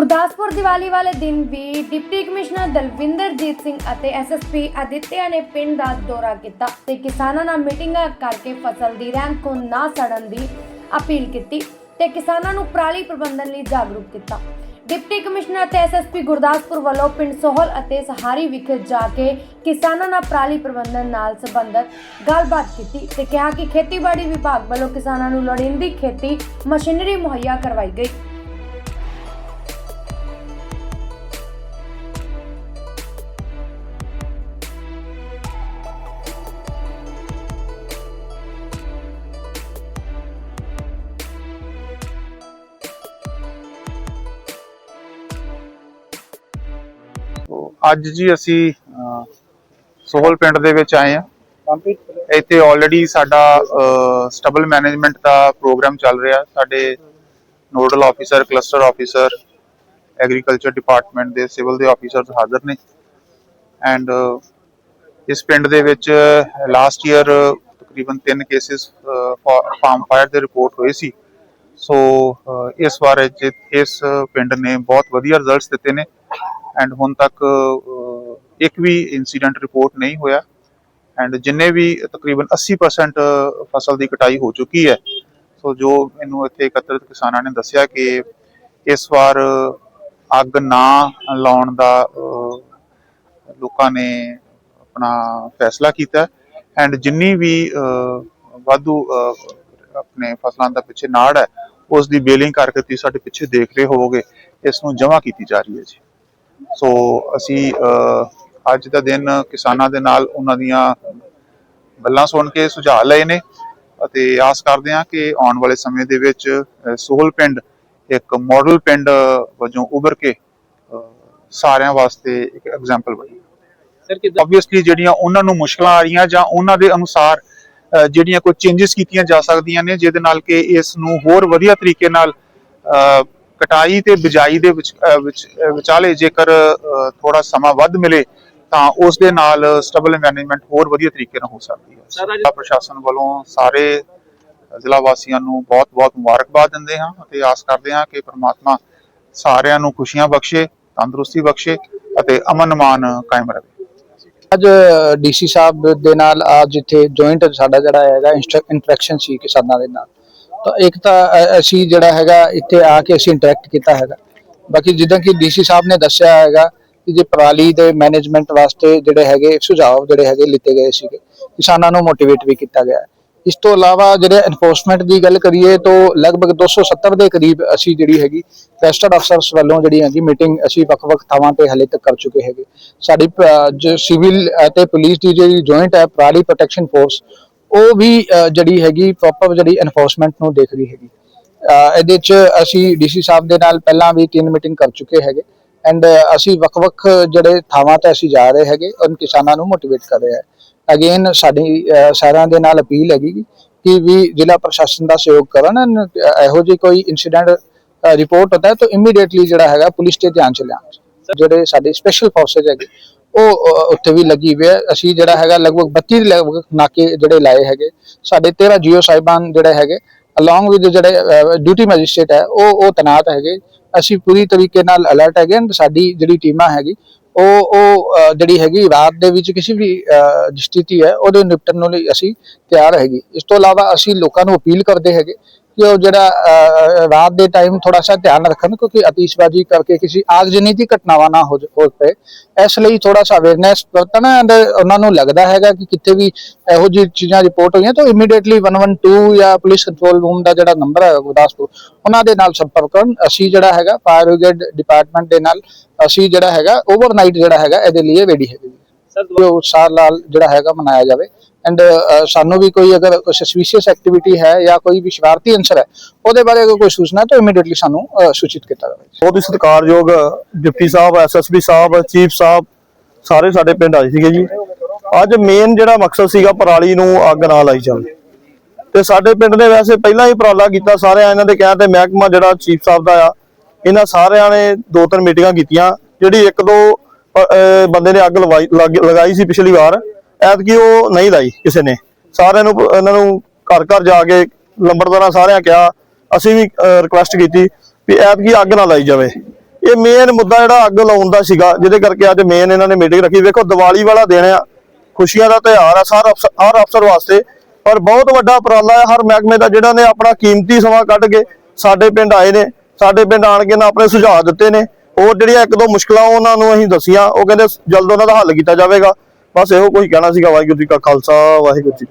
ਗੁਰਦਾਸਪੁਰ ਦੀਵਾਲੀ ਵਾਲੇ ਦਿਨ ਵੀ ਡਿਪਟੀ ਕਮਿਸ਼ਨਰ ਦਲਵਿੰਦਰਜੀਤ ਸਿੰਘ ਅਤੇ ਐਸਐਸਪੀ ਅਦਿੱਤਿਆ ਨੇ ਪਿੰਡ ਦਾ ਦੌਰਾ ਕੀਤਾ ਤੇ ਕਿਸਾਨਾਂ ਨਾਲ ਮੀਟਿੰਗਾਂ ਕਰਕੇ ਫਸਲ ਦੀ ਰਹਿੰਦ ਖੂੰਹਦ ਨਾ ਸੜਨ ਦੀ ਅਪੀਲ ਕੀਤੀ ਤੇ ਕਿਸਾਨਾਂ ਨੂੰ ਪਰਾਲੀ ਪ੍ਰਬੰਧਨ ਲਈ ਜਾਗਰੂਕ ਕੀਤਾ। ਡਿਪਟੀ ਕਮਿਸ਼ਨਰ ਅਤੇ ਐਸਐਸਪੀ ਗੁਰਦਾਸਪੁਰ ਵੱਲੋਂ ਪਿੰਡ ਸੋਹਲ ਅਤੇ ਸਹਾਰੀ ਵਿਖੇ ਜਾ ਕੇ ਕਿਸਾਨਾਂ ਨਾਲ ਪਰਾਲੀ ਪ੍ਰਬੰਧਨ ਨਾਲ ਸੰਬੰਧਤ ਗੱਲਬਾਤ ਕੀਤੀ ਤੇ ਕਿਹਾ ਕਿ ਖੇਤੀਬਾੜੀ ਵਿਭਾਗ ਵੱਲੋਂ ਕਿਸਾਨਾਂ ਨੂੰ ਲੋੜੀਂਦੀ ਖੇਤੀ ਮਸ਼ੀਨਰੀ ਮੁਹੱਈਆ ਕਰਵਾਈ ਗਈ। ਅੱਜ ਜੀ ਅਸੀਂ ਅਹ, ਸੋਹਲ ਪਿੰਡ ਦੇ ਵਿੱਚ ਆਏ ਆ ਇੱਥੇ ਆਲਰੇਡੀ ਸਾਡਾ ਸਟਬਲ ਮੈਨੇਜਮੈਂਟ ਦਾ ਪ੍ਰੋਗਰਾਮ ਚੱਲ ਰਿਹਾ। ਸਾਡੇ nodal officer cluster officer agriculture department ਦੇ ਸਿਵਲ ਦੇ ਆਫੀਸਰਸ ਹਾਜ਼ਰ ਨੇ। ਐਂਡ ਇਸ ਪਿੰਡ ਦੇ ਵਿੱਚ ਲਾਸਟ ਈਅਰ ਤਕਰੀਬਨ 3 ਕੇਸਿਸ ਫਾਰਮ ਫਾਇਰ ਦੇ ਰਿਪੋਰਟ ਹੋਏ ਸੀ। ਸੋ ਇਸ ਵਾਰ ਇਹ- ਇਸ ਪਿੰਡ ਨੇ ਬਹੁਤ ਵਧੀਆ ਰਿਜ਼ਲਟਸ ਦਿੱਤੇ ਨੇ। ਐਂਡ ਹੁਣ ਤੱਕ ਇੱਕ ਵੀ ਇਨਸੀਡੈਂਟ ਰਿਪੋਰਟ ਨਹੀਂ ਹੋਇਆ। ਐਂਡ ਜਿੰਨੇ ਵੀ ਤਕਰੀਬਨ 80% ਫਸਲ ਦੀ ਕਟਾਈ ਹੋ ਚੁੱਕੀ ਹੈ ਸੋ ਜੋ ਮੈਨੂੰ ਇੱਥੇ ਇਕੱਤਰਿਤ ਕਿਸਾਨਾਂ ਨੇ ਦੱਸਿਆ ਕਿ ਇਸ ਵਾਰ ਅੱਗ ਨਾ ਲਾਉਣ ਦਾ ਲੋਕਾਂ ਨੇ ਆਪਣਾ ਫੈਸਲਾ ਕੀਤਾ। ਐਂਡ ਜਿੰਨੀ ਵੀ ਅਹ, ਵਾਧੂ ਆਪਣੇ ਫਸਲਾਂ ਦਾ ਪਿੱਛੇ ਨਾੜ ਹੈ ਉਸ ਦੀ ਬੇਲਿੰਗ ਕਰਕੇ ਤੁਸੀਂ ਸਾਡੇ ਪਿੱਛੇ ਦੇਖ ਰਹੇ ਹੋਵੋਗੇ ਇਸ ਨੂੰ ਜਮ੍ਹਾਂ ਕੀਤੀ ਜਾ ਰਹੀ ਹੈ ਜੀ। ਸੋ ਅਸੀਂ ਅੱਜ ਦਾ ਦਿਨ ਕਿਸਾਨਾਂ ਦੇ ਨਾਲ ਉਹਨਾਂ ਦੀਆਂ ਗੱਲਾਂ ਸੁਣ ਕੇ ਸੁਝਾਅ ਲਏ ਨੇ ਅਤੇ ਆਸ ਕਰਦੇ ਹਾਂ ਕਿ ਆਉਣ ਵਾਲੇ ਸਮੇਂ ਦੇ ਵਿੱਚ ਸੋਹਲ ਪਿੰਡ ਇੱਕ ਮਾਡਲ ਪਿੰਡ ਵਜੋਂ ਉੱਭਰ ਕੇ ਸਾਰਿਆਂ ਵਾਸਤੇ ਇੱਕ ਐਗਜ਼ਾਮਪਲ ਬਣੇ। ਸਰ ਕਿਦਾਂ? ਆਬਵੀਅਸਲੀ ਜਿਹੜੀਆਂ ਉਹਨਾਂ ਨੂੰ ਮੁਸ਼ਕਲਾਂ ਆ ਰਹੀਆਂ ਜਾਂ ਉਹਨਾਂ ਦੇ ਅਨੁਸਾਰ ਜਿਹੜੀਆਂ ਕੋਈ ਚੇਂਜਸ ਕੀਤੀਆਂ ਜਾ ਸਕਦੀਆਂ ਨੇ ਜਿਹਦੇ ਨਾਲ ਕਿ ਇਸ ਨੂੰ ਹੋਰ ਵਧੀਆ ਤਰੀਕੇ ਨਾਲ ਕਟਾਈ ਤੇ ਬਿਜਾਈ ਦੇ ਵਿਚਾਲੇ ਜੇਕਰ ਥੋੜਾ ਸਮਾਂ ਵੱਧ ਮਿਲੇ ਤਾਂ ਉਸ ਦੇ ਨਾਲ ਸਟੇਬਲ ਮੈਨੇਜਮੈਂਟ ਹੋਰ ਵਧੀਆ ਤਰੀਕੇ ਨਾਲ ਹੋ ਸਕਦੀ ਹੈ। ਜ਼ਿਲ੍ਹਾ ਪ੍ਰਸ਼ਾਸਨ ਵੱਲੋਂ ਸਾਰੇ ਜ਼ਿਲ੍ਹਾ ਵਾਸੀਆਂ ਨੂੰ ਬਹੁਤ-ਬਹੁਤ ਮੁਬਾਰਕਬਾਦ ਦਿੰਦੇ ਹਾਂ ਅਤੇ ਆਸ ਕਰਦੇ ਹਾਂ ਕਿ ਪ੍ਰਮਾਤਮਾ ਸਾਰਿਆਂ ਨੂੰ ਖੁਸ਼ੀਆਂ ਬਖਸ਼ੇ ਤੰਦਰੁਸਤੀ ਬਖਸ਼ੇ ਅਤੇ ਅਮਨ ਅਮਾਨ ਕਾਇਮ ਰਹੇ। ਅੱਜ ਡੀਸੀ ਸਾਹਿਬ ਦੇ ਨਾਲ ਅੱਜ ਇੱਥੇ ਜੁਆਇੰਟ ਸਾਡਾ ਜਿਹੜਾ ਹੈਗਾ ਇੰਟਰੈਕਸ਼ਨ ਸੀ ਕਿਸਾਨਾਂ ਦੇ ਨਾਲ। ਤਾਂ ਇੱਕ ਤਾਂ ਅਸੀਂ ਜਿਹੜਾ ਹੈਗਾ ਇੱਥੇ ਆ ਕੇ ਅਸੀਂ ਇੰਟਰੈਕਟ ਕੀਤਾ ਹੈਗਾ। ਬਾਕੀ ਜਿੱਦਾਂ ਕਿ ਡੀਸੀ ਸਾਹਿਬ ਨੇ ਦੱਸਿਆ ਹੈਗਾ ਕਿ ਜੇ ਪਰਾਲੀ ਦੇ ਮੈਨੇਜਮੈਂਟ ਵਾਸਤੇ ਜਿਹੜੇ ਹੈਗੇ ਸੁਝਾਅ ਜਿਹੜੇ ਹੈਗੇ ਲਿੱਤੇ ਗਏ ਸੀਗੇ, ਕਿਸਾਨਾਂ ਨੂੰ ਮੋਟੀਵੇਟ ਵੀ ਕੀਤਾ ਗਿਆ। ਇਸ ਤੋਂ ਇਲਾਵਾ ਜਿਹੜੇ ਐਨਫੋਰਸਮੈਂਟ ਦੀ ਗੱਲ ਕਰੀਏ ਤਾਂ ਲਗਭਗ 270 ਦੇ ਕਰੀਬ ਅਸੀਂ ਜਿਹੜੀ ਹੈਗੀ ਰਜਿਸਟਰਡ ਅਫਸਰਸ ਵੱਲੋਂ ਜਿਹੜੀ ਹੈਗੀ ਮੀਟਿੰਗ ਅਸੀਂ ਵੱਖ-ਵੱਖ ਥਾਵਾਂ ਤੇ ਹਲੇ ਤੱਕ ਕਰ ਚੁੱਕੇ ਹੈਗੇ। ਸਾਡੀ ਜੋ ਸਿਵਲ ਅਤੇ ਪੁਲਿਸ ਦੀ ਜਿਹੜੀ ਜੁਆਇੰਟ ਹੈ, ਪਰਾਲੀ ਪ੍ਰੋਟੈਕਸ਼ਨ ਫੋਰਸ ਉਹ ਵੀ ਜਿਹੜੀ ਹੈਗੀ ਪ੍ਰੋਪਰ ਜਿਹੜੀ ਐਨਫੋਰਸਮੈਂਟ ਨੂੰ ਦੇਖ ਰਹੀ ਹੈਗੀ। ਇਹਦੇ ਚ ਅਸੀਂ ਡੀਸੀ ਸਾਹਿਬ ਦੇ ਨਾਲ ਪਹਿਲਾਂ ਵੀ ਤਿੰਨ ਮੀਟਿੰਗ ਕਰ ਚੁੱਕੇ ਹੈਗੇ। ਐਂਡ ਅਸੀਂ ਵੱਖ-ਵੱਖ ਜਿਹੜੇ ਥਾਵਾਂ ਤੇ ਅਸੀਂ ਜਾ ਰਹੇ ਹੈਗੇ ਉਹਨਾਂ ਕਿਸਾਨਾਂ ਨੂੰ ਮੋਟੀਵੇਟ ਕਰ ਰਹੇ ਹਾਂ। ਅਗੇਨ ਸਾਡੀ ਸਾਰਿਆਂ ਦੇ ਨਾਲ ਅਪੀਲ ਹੈਗੀ ਕਿ ਵੀ ਜ਼ਿਲ੍ਹਾ ਪ੍ਰਸ਼ਾਸਨ ਦਾ ਸਹਿਯੋਗ ਕਰਨ। ਇਹੋ ਜਿਹੀ ਕੋਈ ਇਨਸੀਡੈਂਟ ਰਿਪੋਰਟ ਹੁੰਦਾ ਹੈ ਤਾਂ ਇਮੀਡੀਏਟਲੀ ਜਿਹੜਾ ਹੈਗਾ ਪੁਲਿਸ ਦੇ ਧਿਆਨ ਚ ਲਿਆਉਣਾ। ਜਿਹੜੇ ਸਾਡੇ ਸਪੈਸ਼ਲ ਫੋਰਸਸ ਹੈਗੇ ਉਹ ਉੱਥੇ ਵੀ ਲੱਗੀ ਹੋਈ ਹੈ। ਅਸੀਂ ਜਿਹੜਾ ਹੈਗਾ ਲਗਭਗ 32 ਦੇ ਲਗਭਗ ਨਾਕੇ ਜਿਹੜੇ ਲਾਏ ਹੈਗੇ। ਸਾਡੇ 13 ਜੀਓ ਸਾਹਿਬਾਨ ਜਿਹੜੇ ਹੈਗੇ ਅਲੋਂਗ ਵਿਦ ਜਿਹੜੇ ਡਿਊਟੀ ਮੈਜਿਸਟ੍ਰੇਟ ਹੈ ਉਹ ਉਹ ਤਨਾਤ ਹੈਗੇ। ਅਸੀਂ ਪੂਰੀ ਤਰੀਕੇ ਨਾਲ ਅਲਰਟ ਹੈਗੇ and ਸਾਡੀ ਜਿਹੜੀ ਟੀਮਾਂ ਹੈਗੀ ਉਹ ਉਹ ਜਿਹੜੀ ਹੈਗੀ ਰਾਤ ਦੇ ਵਿੱਚ ਕਿਸੇ ਵੀ ਅ, ਸਥਿਤੀ ਹੈ ਉਹਦੇ ਨਿਪਟਣ ਨੂੰ ਲਈ ਅਸੀਂ ਤਿਆਰ ਹੈਗੀ। ਇਸ ਤੋਂ ਇਲਾਵਾ ਅਸੀਂ ਲੋਕਾਂ ਨੂੰ ਅਪੀਲ ਕਰਦੇ ਹੈਗੇ ਕਿ ਉਹ ਜਿਹੜਾ ਅ, ਰਾਤ ਦੇ ਟਾਈਮ ਥੋੜਾ ਸਾ ਧਿਆਨ ਰੱਖਣ ਕਿਉਂਕਿ ਅਤੀਸ਼ਬਾਜ਼ੀ ਕਰਕੇ ਕਿਸੇ ਆਗਜਨੀ ਦੀ ਘਟਨਾਵਾਂ ਨਾ ਹੋ ਜ- ਹੋ ਪਏ। ਇਸ ਲਈ ਥੋੜਾ ਸਾ ਅਵੇਅਰਨੈਸ ਵਰਤਣ and ਉਹਨਾਂ ਨੂੰ ਲੱਗਦਾ ਹੈਗਾ ਕਿ ਕਿਤੇ ਵੀ ਇਹੋ ਜਿਹੀ ਚੀਜ਼ਾਂ ਰਿਪੋਰਟ ਹੋਈਆਂ ਤਾਂ ਇਮੀਡੀਏਟਲੀ 112 ਜਾਂ ਪੁਲਿਸ ਕੰਟਰੋਲ ਰੂਮ ਦਾ ਜਿਹੜਾ ਨੰਬਰ ਹੈ ਗੁਰਦਾਸਪੁਰ ਉਹਨਾਂ ਦੇ ਨਾਲ ਸੰਪਰਕ ਕਰਨ। ਅਸੀਂ ਜਿਹੜਾ ਹੈਗਾ ਫਾਇਰ ਬ੍ਰਿਗੇਡ ਡਿਪਾਰਟਮੈਂਟ ਦੇ ਨਾਲ ਅਸੀਂ ਜਿਹੜਾ ਹੈਗਾ ਓਵਰਨਾਈਟ ਜਿਹੜਾ ਹੈਗਾ ਇਹਦੇ ਲਈ ਰੈਡੀ ਹੈਗੇ। ਸਰ, ਜੋ ਉਤਸ਼ਾਹ ਜਿਹੜਾ ਹੈਗਾ ਮਨਾਇਆ ਜਾਵੇ। ਐਂਡ ਸਾਨੂੰ ਵੀ ਕੋਈ ਅਗਰ ਸਸਪੀਸ਼ੀਅਸ ਐਕਟੀਵਿਟੀ ਹੈ ਜਾਂ ਕੋਈ ਵੀ ਸ਼ਰਾਰਤੀ ਅੰਸਰ ਹੈ, ਉਹਦੇ ਬਾਰੇ ਅਗਰ ਕੋਈ ਸੂਚਨਾ ਹੈ ਤਾਂ ਇਮੀਡੀਏਟਲੀ ਸਾਨੂੰ ਸੂਚਿਤ ਕੀਤਾ ਜਾਵੇ। ਬਹੁਤ ਹੀ ਸਤਿਕਾਰਯੋਗ ਡਿਪਟੀ ਸਾਹਿਬ ਐਸਐਸਪੀ ਸਾਹਿਬ, ਚੀਫ ਸਾਹਿਬ, ਸਾਰੇ ਸਾਡੇ ਪਿੰਡ ਆਏ ਸੀਗੇ ਜੀ। ਅੱਜ ਮੇਨ ਜਿਹੜਾ ਮਕਸਦ ਸੀਗਾ ਪਰਾਲੀ ਨੂੰ ਅੱਗ ਨਾ ਲਾਈ ਜਾਵੇ। ਤੇ ਸਾਡੇ ਪਿੰਡ ਨੇ ਵੈਸੇ ਪਹਿਲਾਂ ਹੀ ਪਰਾਲਾ ਕੀਤਾ, ਸਾਰਿਆਂ ਇਹਨਾਂ ਦੇ ਕਹਿਣ ਤੇ ਮਹਿਕਮਾ ਜਿਹੜਾ ਚੀਫ ਸਾਹਿਬ ਦਾ ਆ, ਇਹਨਾਂ ਸਾਰਿਆਂ ਨੇ ਦੋ ਤਿੰਨ ਮੀਟਿੰਗਾਂ ਕੀਤੀਆਂ, ਜਿਹੜੀ ਇੱਕ ਦੋ ਬੰਦੇ ਨੇ ਅੱਗ ਲਵਾਈ ਲਗਾਈ ਸੀ ਪਿਛਲੀ ਵਾਰ। ਐਤਕੀ ਉਹ ਨਹੀਂ ਲਾਈ ਕਿਸੇ ਨੇ। ਸਾਰਿਆਂ ਨੂੰ, ਇਹਨਾਂ ਨੂੰ ਘਰ ਘਰ ਜਾ ਕੇ ਲੰਬੜਦਾਰਾਂ ਸਾਰਿਆਂ ਕਿਹਾ, ਅਸੀਂ ਵੀ ਰਿਕੁਐਸਟ ਕੀਤੀ ਵੀ ਐਤਕੀ ਅੱਗ ਨਾ ਲਾਈ ਜਾਵੇ। ਇਹ ਮੇਨ ਮੁੱਦਾ ਜਿਹੜਾ ਅੱਗ ਲਾਉਣ ਦਾ ਸੀਗਾ, ਜਿਹਦੇ ਕਰਕੇ ਅੱਜ ਮੇਨ ਇਹਨਾਂ ਨੇ ਮੀਟਿੰਗ ਰੱਖੀ। ਵੇਖੋ, ਦੀਵਾਲੀ ਵਾਲਾ ਦਿਨ ਆ, ਖੁਸ਼ੀਆਂ ਦਾ ਤਿਉਹਾਰ ਆ ਸਾਰ ਅਫਸਰ ਹਰ ਅਫਸਰ ਵਾਸਤੇ। ਪਰ ਬਹੁਤ ਵੱਡਾ ਉਪਰਾਲਾ ਹੈ ਹਰ ਮਹਿਕਮੇ ਦਾ ਜਿਹੜਾ ਨੇ ਆਪਣਾ ਕੀਮਤੀ ਸਮਾਂ ਕੱਢ ਕੇ ਸਾਡੇ ਪਿੰਡ ਆਏ ਨੇ, ਸਾਡੇ ਪਿੰਡ ਆਣ ਕੇ ਨਾ ਆਪਣੇ ਸੁਝਾਅ ਦਿੱਤੇ ਨੇ। ਹੋਰ ਜਿਹੜੀਆਂ ਇੱਕ ਦੋ ਮੁਸ਼ਕਲਾਂ ਉਹਨਾਂ ਨੂੰ ਅਸੀਂ ਦੱਸੀਆਂ, ਉਹ ਕਹਿੰਦੇ ਜਲਦ ਉਹਨਾਂ ਦਾ ਹੱਲ ਕੀਤਾ ਜਾਵੇਗਾ। ਬਸ ਇਹੋ ਕੁਝ ਕਹਿਣਾ ਸੀਗਾ, ਵਾਹਿਗੁਰੂ ਜੀ ਕਾ ਖਾਲਸਾ, ਵਾਹਿਗੁਰੂ ਜੀ